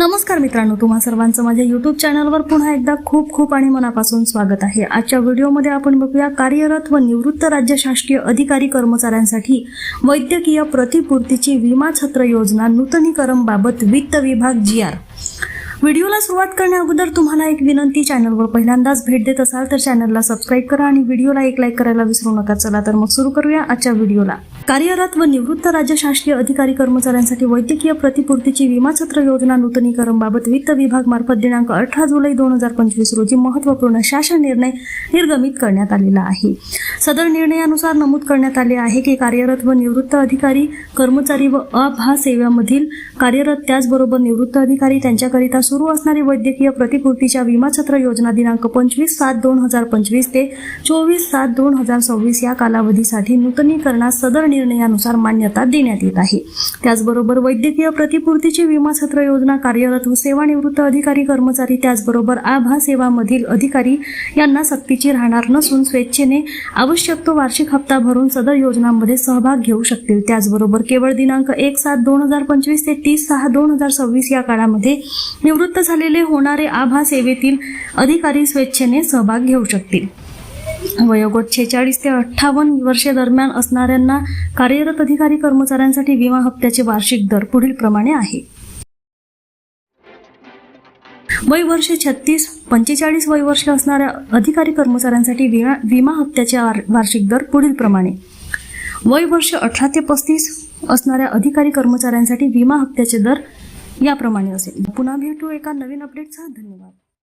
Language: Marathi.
नमस्कार मित्रांनो तुम्हा सर्वांचं माझ्या युट्यूब चॅनलवर पुन्हा एकदा खूप खूप आणि मनापासून स्वागत आहे. आजच्या व्हिडिओमध्ये आपण बघूया कार्यरत व निवृत्त राज्य शासकीय अधिकारी कर्मचाऱ्यांसाठी वैद्यकीय प्रतिपूर्तीची विमा छत्र योजना नूतनीकरण बाबत वित्त विभाग जी आर व्हिडिओला सुरुवात करण्या अगोदर तुम्हाला एक विनंती चॅनलवर पहिल्यांदाच भेट देत असाल तर चॅनलला सबस्क्राईब करा आणि व्हिडिओला एक लाईक करायला विसरू नका. चला तर मग सुरू करूया आजच्या व्हिडिओला. कार्यरत व निवृत्त राज्य शासकीय अधिकारी कर्मचाऱ्यांसाठी वैद्यकीय प्रतिपूर्तीची विमा छत्र योजना नूतनीकरण बाबत वित्त विभाग मार्फत दिनांक अठरा जुलै दोन हजार पंचवीस रोजी महत्त्वपूर्ण शासन निर्णय निर्गमित करण्यात आलेला आहे. सदर निर्णयानुसार नमूद करण्यात आले आहे की कार्यरत व निवृत्त अधिकारी कर्मचारी व अभा सेवेमधील कार्यरत त्याचबरोबर निवृत्त अधिकारी त्यांच्याकरिता सुरू असणारी वैद्यकीय प्रतिपूर्तीच्या विमा छत्र योजना दिनांक पंचवीस सात दोन हजार पंचवीस ते चोवीस सात दोन हजार सव्वीस या कालावधीसाठी नूतनीकरणास सदर निर्णयानुसार मान्यता देण्यात येत आहे. त्याचबरोबर वैद्यकीय प्रतिपूर्तीची विमा छत्र योजना कार्यरत व सेवानिवृत्त अधिकारी कर्मचारी त्याचबरोबर आभा सेवामधील अधिकारी यांना सक्तीची राहणार नसून स्वेच्छेने आवश्यक तो वार्षिक हप्ता भरून सदर योजनांमध्ये सहभाग घेऊ शकतील. त्याचबरोबर केवळ दिनांक एक सात दोन हजार पंचवीस ते तीस सहा दोन हजार सव्वीस या काळामध्ये निवृत्त झालेले होणारे आभा सेवेतील अधिकारी स्वेच्छेने सहभाग घेऊ शकतील. वयोगट छेचाळीस ते अठ्ठावन्न वर्षे दरम्यान असणाऱ्यांना कार्यरत अधिकारी कर्मचाऱ्यांसाठी विमा हप्त्याचे वार्षिक दर पुढील प्रमाणे आहे. वय वर्षे छत्तीस पंचेचाळीस वय वर्ष असणाऱ्या अधिकारी कर्मचाऱ्यांसाठी विमा विमा हप्त्याचे वार्षिक दर पुढील प्रमाणे. वय वर्ष अठरा ते पस्तीस असणाऱ्या अधिकारी कर्मचाऱ्यांसाठी विमा हप्त्याचे दर याप्रमाणे असेल. पुन्हा भेटू एका नवीन अपडेटसह धन्यवाद.